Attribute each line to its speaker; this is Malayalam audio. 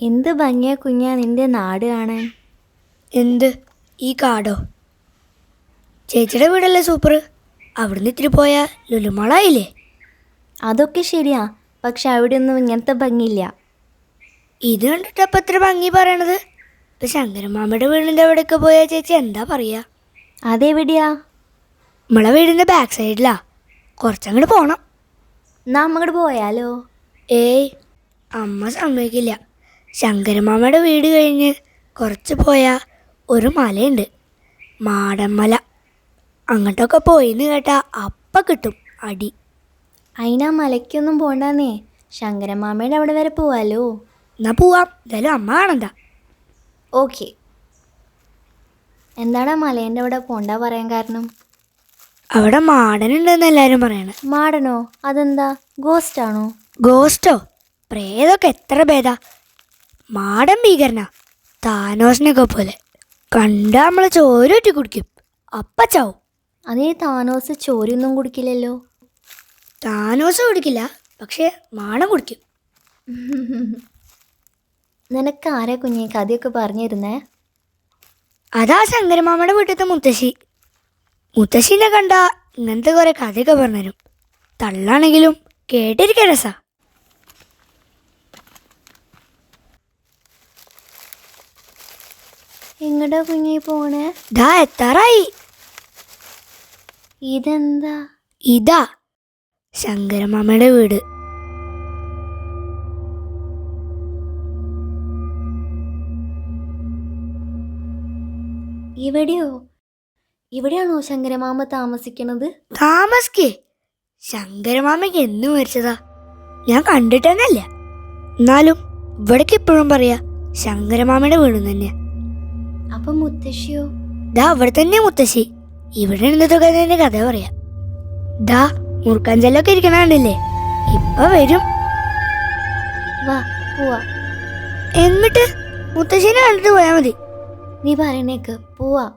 Speaker 1: എന്ത് ഭംഗിയാ കുഞ്ഞാ നിന്റെ നാട് കാണാൻ?
Speaker 2: എന്ത്? ഈ കാടോ? ചേച്ചിയുടെ വീടല്ലേ സൂപ്പർ? അവിടുന്ന് ഇത്തിരി പോയാ ലുലുമാളായില്ലേ?
Speaker 1: അതൊക്കെ ശരിയാ പക്ഷെ അവിടെ ഒന്നും ഇങ്ങനത്തെ ഭംഗിയില്ല.
Speaker 2: ഇത് കണ്ടിട്ട് അപ്പം ഇത്ര ഭംഗി പറയണത്? ഇപ്പം ശങ്കരമാമയുടെ വീടിന്റെ അവിടെയൊക്കെ പോയാ ചേച്ചി എന്താ പറയുക
Speaker 1: അതെവിടെയാ?
Speaker 2: നമ്മളെ വീടിന്റെ ബാക്ക് സൈഡിലാ കുറച്ചങ്ങോട്ട് പോകണം
Speaker 1: എന്നാ അങ്ങോട്ട് പോയാലോ?
Speaker 2: ഏയ് അമ്മ സമ്മതിക്കില്ല. ശങ്കരമാമയുടെ വീട് കഴിഞ്ഞ് കുറച്ച് പോയാൽ ഒരു മലയുണ്ട്. മാടമല അങ്ങോട്ടൊക്കെ പോയിന്ന് കേട്ടാൽ അപ്പ കിട്ടും അടി.
Speaker 1: അതിനാ മലയ്ക്കൊന്നും പോണ്ടാന്നേ. ശങ്കരമാമയുടെ അവിടെ വരെ പോവാലോ?
Speaker 2: എന്നാ പോവാം. എന്തായാലും അമ്മ കാണണ്ട.
Speaker 1: ഓക്കെ. എന്താണ് മലേന്റെ അവിടെ പോണ്ട പറയാൻ കാരണം?
Speaker 2: അവിടെ മാടനുണ്ടെന്ന് എല്ലാവരും പറയണ.
Speaker 1: മാടനോ? അതെന്താ? ഗോസ്റ്റ് ആണോ
Speaker 2: ഗോസ്റ്റോ? പ്രേതൊക്കെ എത്ര ഭേദാ. മാടൻ ഭീകരന. താനോസിനൊക്കെ പോലെ കണ്ട നമ്മളെ ചോരൂറ്റി കുടിക്കും. അപ്പ ചാവും
Speaker 1: അതേ താനോസ് ചോരയൊന്നും കുടിക്കില്ലല്ലോ.
Speaker 2: താനോസ് കുടിക്കില്ല പക്ഷേ മാടം കുടിക്കും.
Speaker 1: നിനക്ക് ആരാ കുഞ്ഞെ കഥയൊക്കെ പറഞ്ഞിരുന്നേ?
Speaker 2: അതാ ശങ്കരമാമയുടെ വീട്ടിലത്തെ മുത്തശ്ശി. മുത്തശ്ശീനെ കണ്ട ഇങ്ങനത്തെ കുറെ കഥയൊക്കെ പറഞ്ഞുതരും. തള്ളാണെങ്കിലും കേട്ടിരിക്കാൻ രസാ.
Speaker 1: എങ്ങടാ കുഞ്ഞി പോണേ?
Speaker 2: ദാ എത്താറായി.
Speaker 1: ഇതെന്താ?
Speaker 2: ഇതാ ശങ്കരമാമയുടെ വീട്.
Speaker 1: ഇവിടെയോ? ഇവിടെയാണോ ശങ്കരമാമ താമസിക്കണത്?
Speaker 2: താമസിക്കേ. ശങ്കരമാമയ്ക്ക് എന്ന് മരിച്ചതാ? ഞാൻ കണ്ടിട്ടെന്നല്ല. എന്നാലും ഇവിടേക്ക് ഇപ്പോഴും പറയാ ശങ്കരമാമയുടെ വീട് തന്നെ
Speaker 1: അപ്പൊ മുത്തശ്ശിയോ?
Speaker 2: ദാ അവിടെ തന്നെ മുത്തശ്ശി. ഇവിടെ ഇരുന്നിട്ടൊക്കെ തന്നെ കഥ പറയാ. ദാ മുറുക്കാഞ്ചലൊക്കെ ഇരിക്കണല്ലേ ഇപ്പൊ വരും.
Speaker 1: വാ പോവാ.
Speaker 2: എന്നിട്ട് മുത്തശ്ശീനെ കണ്ടിട്ട് പോയാ മതി.
Speaker 1: നീ പറയണേക്ക് പോവാ.